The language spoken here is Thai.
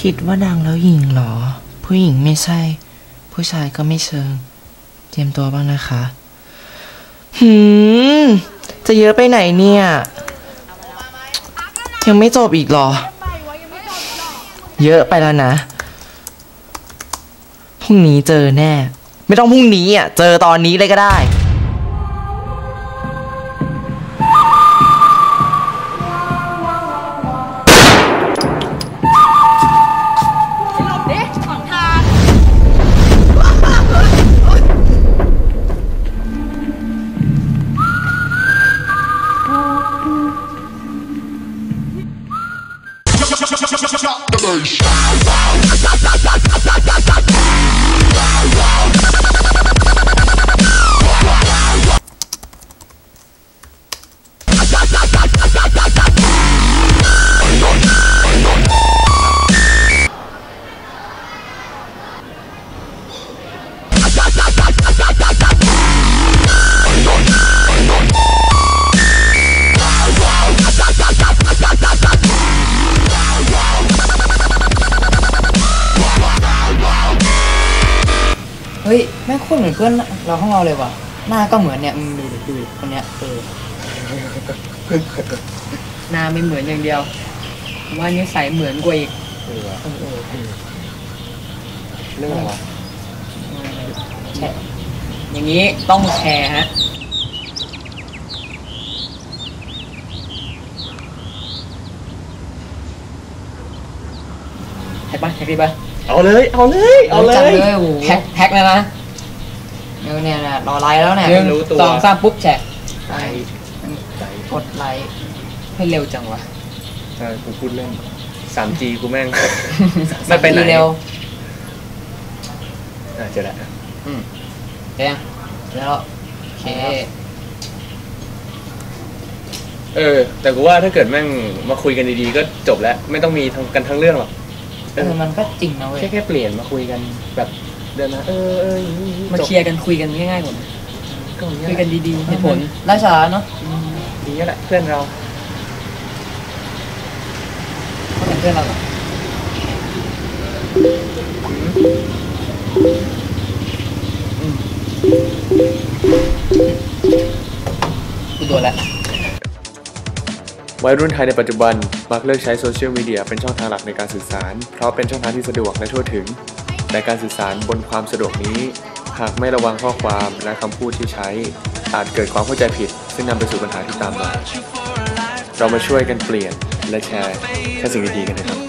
คิดว่าดังแล้วหญิงเหรอ ผู้หญิงไม่ใช่ ผู้ชายก็ไม่เชิง เตรียมตัวบ้างนะคะ หืม จะเยอะไปไหนเนี่ย ยังไม่จบอีกหรอ เยอะไปแล้วนะพรุ่งนี้เจอแน่ ไม่ต้องพรุ่งนี้อะ เจอตอนนี้เลยก็ได้ เฮ้ยแม่งโคตรเหมือนเพื่อนเราห้องเราเลยว่ะ หน้าก็เหมือนเนี่ยมึงดูดิดูดิคนเนี้ยเออหน้าไม่เหมือนอย่างเดียวว่านิสัยเหมือนกว่าอีกเออเออเออเออเรื่องอะไรวะแชร์อย่างนี้ต้องแชร์ฮะแท็กปะแท็กดีปะ เอาเลย เอาเลย เอาเลจังยเลยโอ้โหแท็กแท็กเลยนะเดี๋ยวเนี่ยนะรอไลน์แล้วเนี่ยหนึ่งรู้ตัว สองสามปุ๊บแชร์ใจใจกดไลค์ให้เร็วจังวะเออกูพูดเล่น 3G กูแม่ง ไม่ไปไหน เร็วอะเจอแล้วอืมเดี๋ยวแล้วโอเคเออ แต่กูว่าถ้าเกิดแม่งมาคุยกันดีๆ ก็จบแล้ว ไม่ต้องมีทั้งกันทั้งเรื่องหรอก เออมันก็จริงนะเว้ยแค่แค่เปลี่ยนมาคุยกันแบบเดินมาเออเอออย่างนี้มาจบเคลียร์กันคุยกันง่ายๆกว่านะก็อย่างคุเงี้ยยกันดีๆเหตุผลไร้สาระเนาะอย่างเงี้ยแหละเพื่อนเราเขาเป็นเพื่อนเราเหรออืมกูโดนแล้ว วัยรุ่นไทยในปัจจุบัน มักเลือกใช้โซเชียลมีเดียเป็นช่องทางหลักในการสื่อสาร เพราะเป็นช่องทางที่สะดวกและทั่วถึง แต่การสื่อสารบนความสะดวกนี้ หากไม่ระวังข้อความและคำพูดที่ใช้ อาจเกิดความเข้าใจผิด ซึ่งนำไปสู่ปัญหาที่ตามมา เรามาช่วยกันเปลี่ยนและแชร์แค่สิ่งดีๆกันนะครับขอบคุณครับ